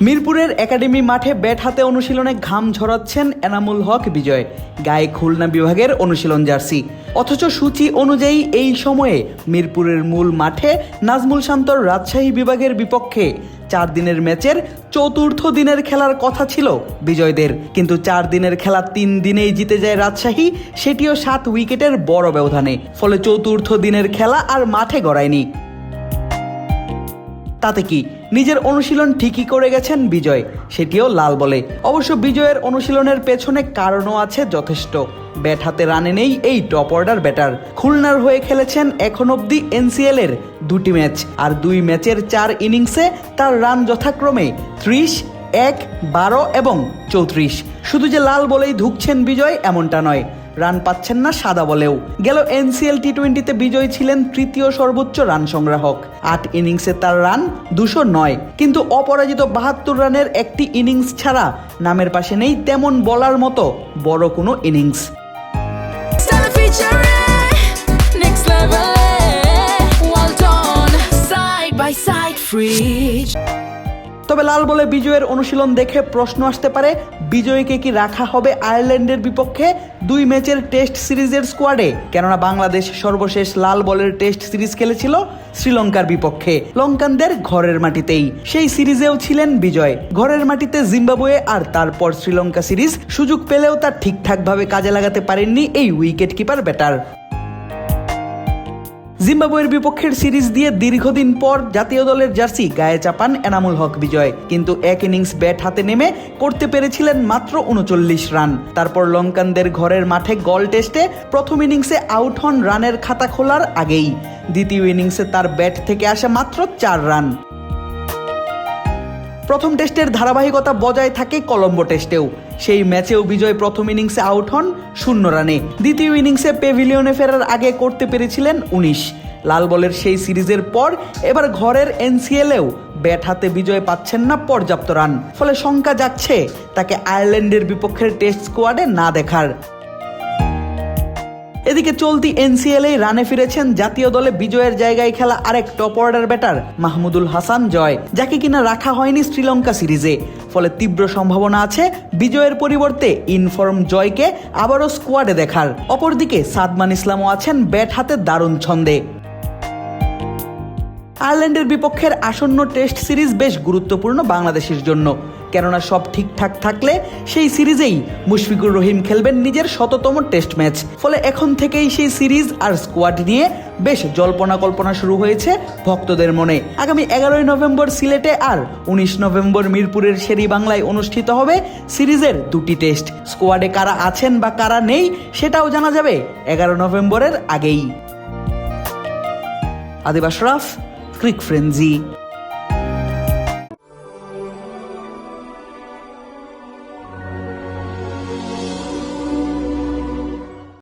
মিরপুরের একাডেমি মাঠে ব্যাট হাতে অনুশীলনে ঘাম ঝরাচ্ছেন এনামুল হক বিজয়। গায়ে খুলনা বিভাগের অনুশীলন জার্সি। অথচ সূচি অনুযায়ী এই সময়ে মিরপুরের মূল মাঠে নাজমুল শান্তর রাজশাহী বিভাগের বিপক্ষে চার দিনের ম্যাচের চতুর্থ দিনের খেলার কথা ছিল বিজয়দের। কিন্তু চার দিনের খেলা তিন দিনেই জিতে যায় রাজশাহী, সেটিও সাত উইকেটের বড় ব্যবধানে। ফলে চতুর্থ দিনের খেলা আর মাঠে গড়ায়নি। তাতে কি? নিজের অনুশীলন ঠিকই করে গেছেন বিজয়। সেটিও লাল বলে। অবশ্য বিজয়ের অনুশীলনের পেছনে কারণও আছে যথেষ্ট। ব্যাট হাতে রানে নেই এই টপ অর্ডার ব্যাটার। খুলনার হয়ে খেলেছেন এখন অবধি এনসিএল এর দুটি ম্যাচ। আর দুই ম্যাচের চার ইনিংসে তার রান যথাক্রমে ত্রিশ, এক, বারো এবং চৌত্রিশ। শুধু যে লাল বলেই ধুকছেন বিজয়, এমনটা নয়। রান পাচ্ছেন না সাদা বলেও। গেল এনসিএল টি টোয়েন্টিতে বিজয়ী ছিলেন তৃতীয় সর্বোচ্চ রান সংগ্রাহক। আট ইনিংসে তার রান দুশো নয়। কিন্তু অপরাজিত বাহাত্তর রানের একটি ইনিংস ছাড়া নামের পাশে নেই তেমন বলার মতো বড় কোনো ইনিংস। Stella তবে লাল বলে বিজয়ের অনুশীলন দেখে প্রশ্ন আসতে পারে, বিজয়কে কি রাখা হবে আয়ারল্যান্ডের বিপক্ষে দুই ম্যাচের টেস্ট সিরিজের স্কোয়াডে? কেননা বাংলাদেশ সর্বশেষ লাল বলের টেস্ট সিরিজ খেলেছিল শ্রীলঙ্কার বিপক্ষে, লঙ্কানদের ঘরের মাটিতেই। সেই সিরিজেও ছিলেন বিজয়। ঘরের মাটিতে জিম্বাবুয়ে আর তারপর শ্রীলঙ্কা সিরিজ সুযোগ পেলেও তা ঠিকঠাকভাবে কাজে লাগাতে পারেননি এই উইকেট কিপার ব্যাটার। জিম্বাবুয়ের বিপক্ষের সিরিজ দিয়ে দীর্ঘদিন পর জাতীয় দলের জার্সি গায়ে চাপান এনামুল হক বিজয়। কিন্তু এক ইনিংস ব্যাট হাতে নেমে করতে পেরেছিলেন মাত্র উনচল্লিশ রান। তারপর লঙ্কানদের ঘরের মাঠে গল টেস্টে প্রথম ইনিংসে আউট হন রানের খাতা খোলার আগেই। দ্বিতীয় ইনিংসে তার ব্যাট থেকে আসে মাত্র চার রান। প্রথম টেস্টের ধারাবাহিকতা বজায় থাকে কলম্বো টেস্টেও। সেই ম্যাচেও বিজয় প্রথম ইনিংসে আউট হন শূন্য রানে। দ্বিতীয় ইনিংসে পেভিলিয়নে ফেরার আগে করতে পেরেছিলেন উনিশ। লাল বলের সেই সিরিজের পর এবার ঘরের এনসিএলেও ব্যাট হাতে বিজয় পাচ্ছেন না পর্যাপ্ত রান। ফলে শঙ্কা যাচ্ছে তাকে আয়ারল্যান্ডের বিপক্ষের টেস্ট স্কোয়াডে না দেখার। এদিকে চলতি এনসিএল রানে ফিরেছেন জাতীয় দলে বিজয়ের জায়গায় খেলা আরেক top order batter Mahmudul Hasan Joy, যাকে কিনা রাখা হয়নি শ্রীলঙ্কা সিরিজে। ফলে তীব্র সম্ভাবনা আছে বিজয়ের পরিবর্তে ইনফর্ম জয়কে আবারও স্কোয়াডে দেখার। অপরদিকে সাদমান ইসলামও আছেন ব্যাট হাতে দারুণ ছন্দে। আয়ারল্যান্ডের বিপক্ষের আসন্ন টেস্ট সিরিজ বেশ গুরুত্বপূর্ণ বাংলাদেশের জন্য। কেননা সব ঠিকঠাক থাকলে সেই সিরিজেই মুশফিকুর রহিম খেলবেন নিজের শততম টেস্ট ম্যাচ। ফলে এখন থেকেই সেই সিরিজ আর স্কোয়াড নিয়ে বেশ জল্পনা কল্পনা শুরু হয়েছে ভক্তদের মনে। আগামী এগারোই নভেম্বর সিলেটে আর উনিশ নভেম্বর মিরপুরের শেরি বাংলায় অনুষ্ঠিত হবে সিরিজের দুটি টেস্ট। স্কোয়াডে কারা আছেন বা কারা নেই সেটাও জানা যাবে এগারো নভেম্বরের আগেই। আদিবাস রাফ Click Frenzy.